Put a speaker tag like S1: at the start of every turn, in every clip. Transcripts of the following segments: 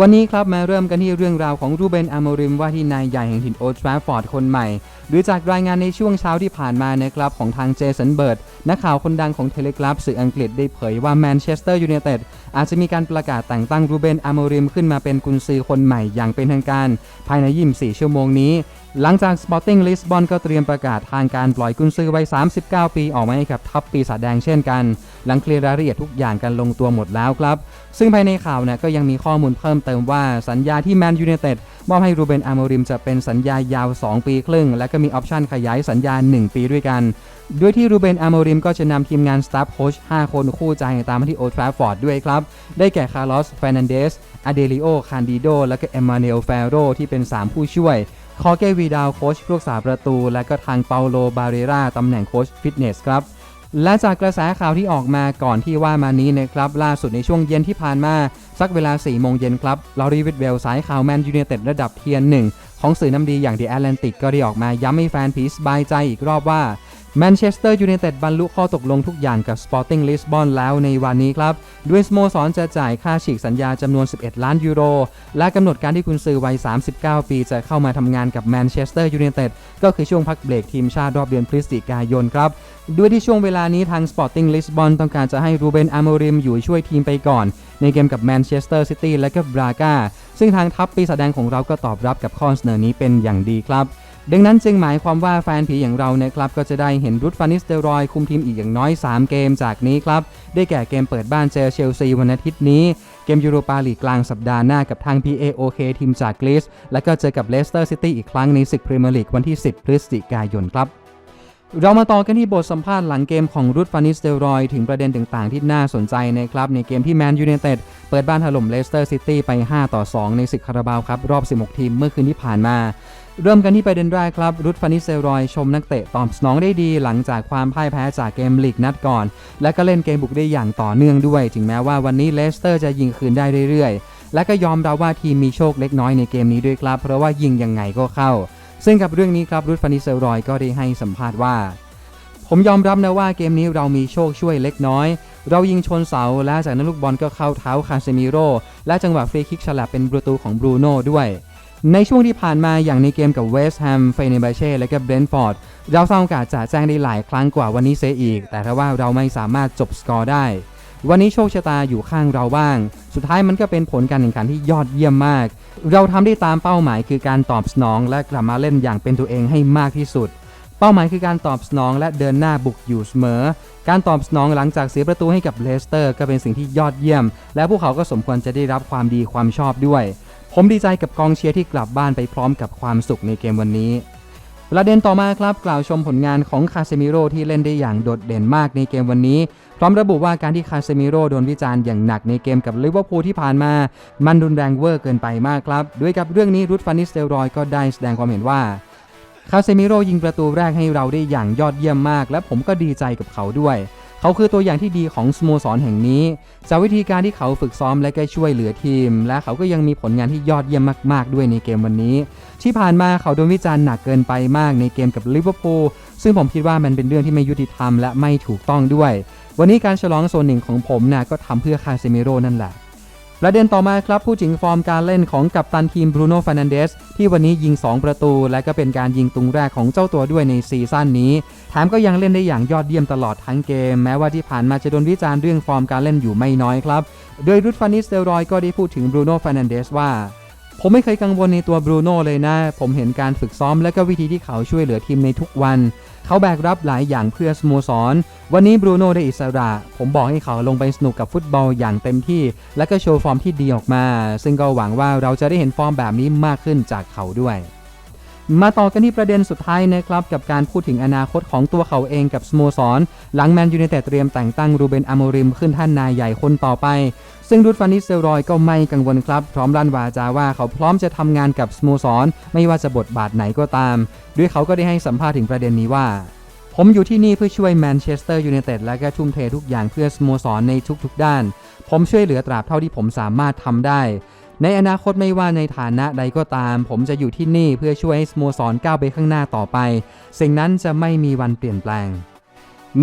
S1: วันนี้ครับมาเริ่มกันที่เรื่องราวของรูเบนอามริมว่าที่นายใหญ่แห่งถิ่นโอทราฟอร์ดคนใหม่ หรือจากรายงานในช่วงเช้าที่ผ่านมานะครับของทางเจสันเบิร์ดนักข่าวคนดังของเทเลกราฟสื่ออังกฤษได้เผยว่าแมนเชสเตอร์ยูไนเต็ดอาจจะมีการประกาศแต่งตั้งรูเบนอามริมขึ้นมาเป็นกุนซือคนใหม่อย่างเป็นทางการ ภายใน 24 ชั่วโมงนี้ หลังจาก Sporting Lisbon ก็เตรียมประกาศทางการปล่อยกุนซือวัย 39 ปีออกมาให้กับทัพปีศาจแดงเช่นกัน หลังเคลียร์รายละเอียดทุกอย่างกันลงตัวหมดแล้วครับ ซึ่งภายในข่าวเนี่ยก็ยังมีข้อมูลเพิ่มเติมว่าสัญญาที่แมนยู i นเต็ดมอบให้รูเบนอามริมจะเป็นสัญญายาว 2 ปีครึ่ง และก็มีออปชันขยายสัญญา 1 ปีด้วยกัน ด้วยที่รูเบนอามริมก็จะนำทีมงานสตาฟโค้ช5 คนคู่ใจตามมาที่โอทราฟอร์ดด้วยครับ ได้แก่คาร์ลอสเฟรนันเดสอเดริโอคานดิโดและก็เอมมาเนลเฟโรที่เป็น 3 ผู้ช่วย คอเกวีดาวโค้ชรักษาประตู และก็ทางเปาโลบาเรราตำแหน่งโค้ชฟิตเนสครับและจากกระแสข่าวที่ออกมาก่อนที่ว่ามานี้นะครับล่าสุดในช่วงเย็นที่ผ่านมา สักเวลา 4 โมงเย็นครับลอรีวิดเวลสายข่าวแมนยูเนเต็ดระดับเทียนหนึ่งของสื่อน้ำดีอย่างเดอะแอตแลนติกก็ได้ออกมาย้ำให้แฟนพีสบายใจอีกรอบว่า แมนเชสเตอร์ยูไนเต็ดบรรลุข้อตกลงทุกอย่างกับ Sporting Lisbon แล้วในวันนี้ครับ ด้วยสโมสรจะจ่ายค่าฉีกสัญญาจำนวน 11 ล้านยูโร และกำหนดการที่คุณซื้อวัย 39 ปีจะเข้ามาทำงานกับแมนเชสเตอร์ยูไนเต็ดก็คือช่วงพักเบรกทีมชาติรอบเดือนพฤศจิกายนครับ ด้วยที่ช่วงเวลานี้ทาง Sporting Lisbon ต้องการจะให้รูเบนอามริมอยู่ช่วยทีมไปก่อน ในเกมกับแมนเชสเตอร์ซิตี้และก็บราก้าซึ่งทางทัพปีศาจแดงของเราก็ตอบรับกับข้อเสนอนี้เป็นอย่างดีครับ ดังนั้นจึงหมายความว่าแฟนผีอย่างเรานะครับก็จะได้เห็นรุดฟานิสเตอรอยคุมทีมอีกอย่างน้อย 3 เกมจากนี้ครับ ได้แก่เกมเปิดบ้านเจอเชลซีวันอาทิตย์นี้ เกมยูโรปาลีกกลางสัปดาห์หน้ากับทาง PAOK ทีมจากกรีซและก็เจอกับเลสเตอร์ซิตี้อีกครั้งในศึกพรีเมียร์ลีกวันที่ 10 พฤศจิกายนครับเรามาต่อกันที่บทสัมภาษณ์หลังเกมของรุดฟานิสเตอรอย ถึงประเด็นต่างๆที่น่าสนใจนะครับ ในเกมที่แมนยู i นเต็ดเปิดบ้านถล่มเลสเตอร์ซิตี้ไป 5 ต่อ 2 ในศึกคาราบาวครับ รอบ 16 ทีมเมื่อคืนที่ผ่านมา เริ่มกันที่ประเด็นแรกครับ รุดฟานิเซรอยชมนักเตะตอบสนองได้ดีหลังจากความพ่ายแพ้จากเกมลีกนัดก่อน และก็เล่นเกมบุกได้อย่างต่อเนื่องด้วย ถึงแม้ว่าวันนี้เลสเตอร์จะยิงคืนได้เรื่อยๆ และก็ยอมรับว่าทีมมีโชคเล็กน้อยในเกมนี้ด้วยครับ เพราะว่ายิงยังไงก็เข้า ซึ่งกับเรื่องนี้ครับรุดฟานิเซรอยก็ได้ให้สัมภาษณ์ว่า ผมยอมรับนะว่าเกมนี้เรามีโชคช่วยเล็กน้อยเรายิงชนเสาและจากนั้นลูกบอลก็เข้าเท้าคาเซมิโร่และจังหวะฟรีคิกฉลับเป็นประตูของบรูโน่ด้วย ในช่วงที่ผ่านมาอย่างในเกมกับเวสต์แฮมเฟเนบาเช่และก็เบรนท์ฟอร์ดเราสร้างโอกาสจ่าแจ้งได้หลายครั้งกว่าวันนี้เสียอีก แต่ถ้าว่าเราไม่สามารถจบสกอร์ได้ วันนี้โชคชะตาอยู่ข้างเราบ้าง สุดท้ายมันก็เป็นผลการแข่งขันที่ยอดเยี่ยมมาก เราทำได้ตามเป้าหมายคือการตอบสนอง และกลับมาเล่นอย่างเป็นตัวเองให้มากที่สุด เป้าหมายคือการตอบสนองและเดินหน้าบุกอยู่เสมอ การตอบสนองหลังจากเสียประตูให้กับเลสเตอร์ ก็เป็นสิ่งที่ยอดเยี่ยม และพวกเขาก็สมควรจะได้รับความดีความชอบด้วย ผมดีใจกับกองเชียร์ที่กลับบ้านไปพร้อมกับความสุขในเกมวันนี้ ประเด็นต่อมาครับกล่าวชมผลงานของคาเซมิโร่ที่เล่นได้อย่างโดดเด่นมากในเกมวันนี้ พร้อมระบุว่าการที่คาเซมิโร่โดนวิจารณ์อย่างหนักในเกมกับลิเวอร์พูลที่ผ่านมา มันรุนแรงเวอร์เกินไปมากครับ ด้วยกับเรื่องนี้รุดฟานิสเตลรอยก็ได้แสดงความเห็นว่าคาเซมิโร่ยิงประตูแรกให้เราได้อย่างยอดเยี่ยมมาก และผมก็ดีใจกับเขาด้วย เขาคือตัวอย่างที่ดีของสโมสรแห่งนี้ จากวิธีการที่เขาฝึกซ้อมและก็ช่วยเหลือทีม และเขาก็ยังมีผลงานที่ยอดเยี่ยมมาก ๆ ด้วยในเกมวันนี้ ที่ผ่านมาเขาโดนวิจารณ์หนักเกินไปมากในเกมกับลิเวอร์พูลซึ่งผมคิดว่ามันเป็นเรื่องที่ไม่ยุติธรรมและไม่ถูกต้องด้วย วันนี้การฉลองโซนหนึ่งของผมนะก็ทำเพื่อคาเซมิโร่นั่นแหละ ประเด็นต่อมาครับผู้ถึงฟอร์มการเล่นของกัปตันทีมบรูโน่ฟานันเดสที่วันนี้ยิง 2 ประตู และก็เป็นการยิงตุงแรกของเจ้าตัวด้วยในซีซั่นนี้แถมก็ยังเล่นได้อย่างยอดเยี่ยมตลอดทั้งเกม แม้ว่าที่ผ่านมาจะโดนวิจารณ์เรื่องฟอร์มการเล่นอยู่ไม่น้อยครับ โดยรุดฟานิสเตลรอยก็ได้พูดถึงบรูโน่ฟานันเดสว่าผมไม่เคยกังวลในตัวบรูโน่เลยนะ ผมเห็นการฝึกซ้อมและก็วิธีที่เขาช่วยเหลือทีมในทุกวัน เขาแบกรับหลายอย่างเพื่อสโมสร วันนี้บรูโน่ได้อิสระ ผมบอกให้เขาลงไปสนุกกับฟุตบอลอย่างเต็มที่ และก็โชว์ฟอร์มที่ดีออกมา ซึ่งก็หวังว่าเราจะได้เห็นฟอร์มแบบนี้มากขึ้นจากเขาด้วยมาต่อกันที่ประเด็นสุดท้ายนะครับ กับการพูดถึงอนาคตของตัวเขาเองกับสโมสร หลังแมนยู i นเต็ดเตรียมแต่งตั้งรูเบนอโมริมขึ้นท่านนายใหญ่คนต่อไป ซึ่งดูดฟานิสเซลรอยก็ไม่กังวลครับ พร้อมลั่นวาจาว่าเขาพร้อมจะทำงานกับสโมสร ไม่ว่าจะบทบาทไหนก็ตาม ด้วยเขาก็ได้ให้สัมภาษณ์ถึงประเด็นนี้ว่า ผมอยู่ที่นี่เพื่อช่วยแมนเชสเตอร์ยูไนเต็ดและก็ทุ่มเททุกอย่างเพื่อสโมสรในทุกๆด้าน ผมช่วยเหลือตราบเท่าที่ผมสามารถทำได้ ในอนาคตไม่ว่าในฐานะใดก็ตาม ผมจะอยู่ที่นี่เพื่อช่วยให้สโมสรก้าวไปข้างหน้าต่อไป สิ่งนั้นจะไม่มีวันเปลี่ยนแปลง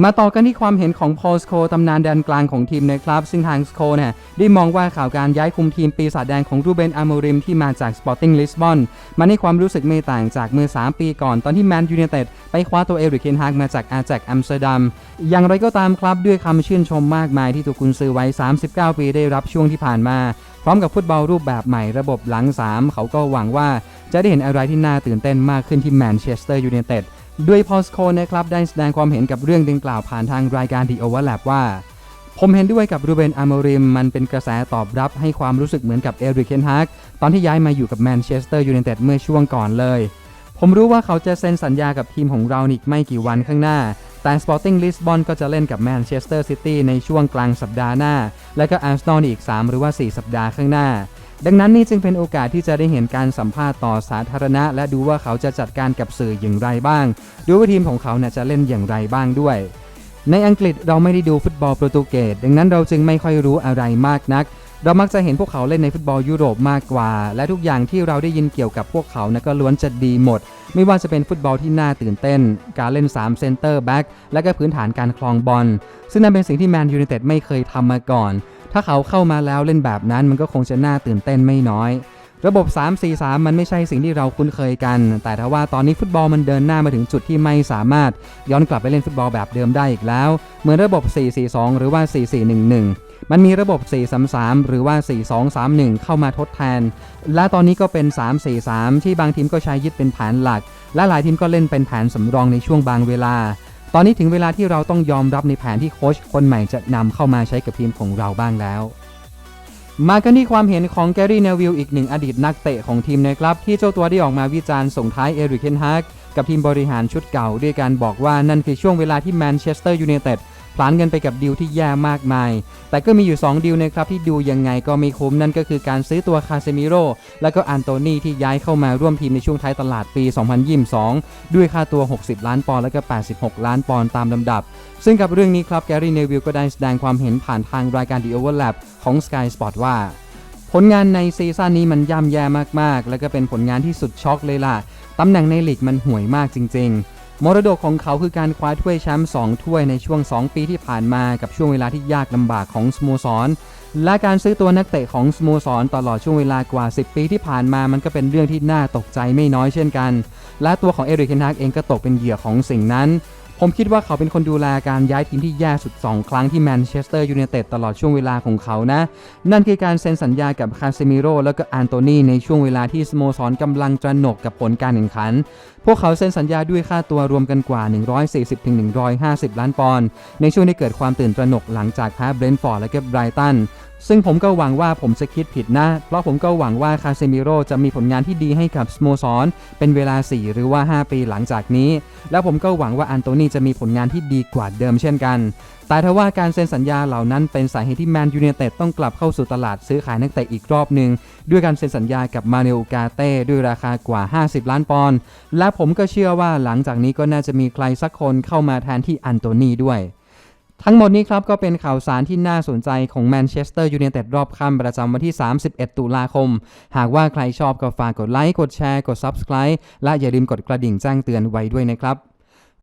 S1: มาต่อกันที่ความเห็นของพอลสโคตำนานแดนกลางของทีมนะครับ ซึ่งทางสโคเนี่ยได้มองว่าข่าวการย้ายคุมทีมปีศาจแดงของรูเบนอาโมริมที่มาจากสปอร์ติ้งลิสบอนมันให้ความรู้สึกไม่ต่างจากเมื่อ 3 ปีก่อนตอนที่แมนยู i นเต็ดไปคว้าตัวเอริกเคนฮากมาจากอาแจกอัมสเตอร์ดัม อย่างไรก็ตามครับด้วยคำชื่นชมมากมายที่ตัวกุนซือไว้ 39 ปีได้รับช่วงที่ผ่านมา พร้อมกับฟุตบอลรูปแบบใหม่ระบบหลัง 3 เขาก็หวังว่าจะได้เห็นอะไรที่น่าตื่นเต้นมากขึ้นที่แมนเชสเตอร์ยูไนเต็ด ด้วยพอสโคนะครับได้แสดงความเห็นกับเรื่องดังกล่าวผ่านทางรายการ The Overlap ว่า ผมเห็นด้วยกับรูเบนอาโมริม มันเป็นกระแสตอบรับให้ความรู้สึกเหมือนกับเอริกเคนฮากตอนที่ย้ายมาอยู่กับแมนเชสเตอร์ยูไนเต็ดเมื่อช่วงก่อนเลย ผมรู้ว่าเขาจะเซ็นสัญญากับทีมของเราอีกไม่กี่วันข้างหน้า แต่ Sporting Lisbon ก็จะเล่นกับแมนเชสเตอร์ซิตี้ในช่วงกลางสัปดาห์หน้า และก็อาร์เซนอลอีก 3 หรือว่า 4 สัปดาห์ข้างหน้า ดังนั้นนี่จึงเป็นโอกาสที่จะได้เห็นการสัมภาษณ์ต่อสาธารณะ และดูว่าเขาจะจัดการกับสื่ออย่างไรบ้าง ดูว่าทีมของเขาเนี่ยจะเล่นอย่างไรบ้างด้วย ในอังกฤษเราไม่ได้ดูฟุตบอลโปรตุเกสดังนั้นเราจึงไม่ค่อยรู้อะไรมากนัก เรามักจะเห็นพวกเขาเล่นในฟุตบอลยุโรปมากกว่า และทุกอย่างที่เราได้ยินเกี่ยวกับพวกเขานะก็ล้วนจะดีหมด ไม่ว่าจะเป็นฟุตบอลที่น่าตื่นเต้น การเล่น3เซนเตอร์แบ็กและก็พื้นฐานการคลองบอลซึ่งนั่นเป็นสิ่งที่แมนยู i นเต็ดไม่เคยทำมาก่อน ถ้าเขาเข้ามาแล้วเล่นแบบนั้นมันก็คงจะน่าตื่นเต้นไม่น้อย ระบบ 3-4-3 มันไม่ใช่สิ่งที่เราคุ้นเคยกัน แต่ถ้าว่าตอนนี้ฟุตบอลมันเดินหน้ามาถึงจุดที่ไม่สามารถ ย้อนกลับไปเล่นฟุตบอลแบบเดิมได้อีกแล้ว เหมือนระบบ 4-4-2 หรือว่า 4-4-1-1มันมีระบบ 4-3-3 หรือว่า 4-2-3-1 เข้ามาทดแทน และตอนนี้ก็เป็น 3-4-3 ที่บางทีมก็ใช้ยึดเป็นแผนหลัก และหลายทีมก็เล่นเป็นแผนสำรองในช่วงบางเวลา ตอนนี้ถึงเวลาที่เราต้องยอมรับในแผนที่โค้ชคนใหม่จะนำเข้ามาใช้กับทีมของเราบ้างแล้ว มากันที่ความเห็นของแกรี่เนวิลอีกหนึ่งอดีตนักเตะของทีมนะครับ ที่เจ้าตัวได้ออกมาวิจารณ์ส่งท้ายเอริกเคนฮากกับทีมบริหารชุดเก่า ด้วยการบอกว่านั่นคือช่วงเวลาที่แมนเชสเตอร์ยูไนเต็ด พลานเงินไปกับดีลที่แย่มากมาย แต่ก็มีอยู่ 2ดีลนะครับที่ดูยังไงก็ไม่คุ้มนั่นก็คือการซื้อตัวคาเซมิโร่และก็อันโตนีที่ย้ายเข้ามาร่วมทีมในช่วงท้ายตลาดปี 2022 ด้วยค่าตัว 60 ล้านปอนด์และก็ 86 ล้านปอนด์ตามลำดับ ซึ่งกับเรื่องนี้ครับแกรี่เนวิลก็ได้แสดงความเห็นผ่านทางรายการ The Overlap ของ Sky Sport ว่าผลงานในซีซั่นนี้มันย่ำแย่มากๆ แล้วก็เป็นผลงานที่สุดช็อกเลยล่ะ ตำแหน่งในลีกมันห่วยมากจริง ๆ มรดกของเขาคือการคว้าถ้วยแชมป์2ถ้วยในช่วง 2 ปีที่ผ่านมากับช่วงเวลาที่ยากลำบากของสโมสร และการซื้อตัวนักเตะของสโมสรตลอดช่วงเวลากว่า 10 ปีที่ผ่านมามันก็เป็นเรื่องที่น่าตกใจไม่น้อยเช่นกัน และตัวของเอริกเคนฮากเองก็ตกเป็นเหยื่อของสิ่งนั้น ผมคิดว่าเขาเป็นคนดูแลการย้ายทีมที่แย่สุด 2 ครั้งที่แมนเชสเตอร์ยูไนเต็ดตลอดช่วงเวลาของเขานะ นั่นคือการเซ็นสัญญากับคาเซมิโร่แล้วก็อันโตนีในช่วงเวลาที่สโมสรกำลังตระหนกกับผลการแข่งขัน พวกเขาเซ็นสัญญาด้วยค่าตัวรวมกันกว่า 140-150 ล้านปอนด์ในช่วงที่เกิดความตื่นตระหนกหลังจากแพ้เบรนท์ฟอร์ดและก็ไบรตัน ซึ่งผมก็หวังว่าผมจะคิดผิดนะ เพราะผมก็หวังว่าคาเซมิโร่จะมีผลงานที่ดีให้กับสโมสร เป็นเวลา 4 หรือว่า 5 ปีหลังจากนี้ แล้วผมก็หวังว่าอันโตนีจะมีผลงานที่ดีกว่าเดิมเช่นกัน แต่ถ้าว่าการเซ็นสัญญาเหล่านั้นเป็นสาเหตุที่แมนยู i นเต็ดต้องกลับเข้าสู่ตลาดซื้อขายนักเตะอีกรอบหนึ่งด้วยการเซ็นสัญญากับมาเนลกาเต้ด้วยราคากว่า 50 ล้านปอนด์และผมก็เชื่อว่าหลังจากนี้ก็น่าจะมีใครสักคนเข้ามาแทนที่อันโตนีด้วย ทั้งหมดนี้ครับก็เป็นข่าวสารที่น่าสนใจของแมนเชสเตอร์ยูไนเต็ดรอบค่ำประจำวันที่ 31 ตุลาคม หากว่าใครชอบก็ฝากกดไลค์ กดแชร์ กด Subscribe และอย่าลืมกดกระดิ่งแจ้งเตือนไว้ด้วยนะครับ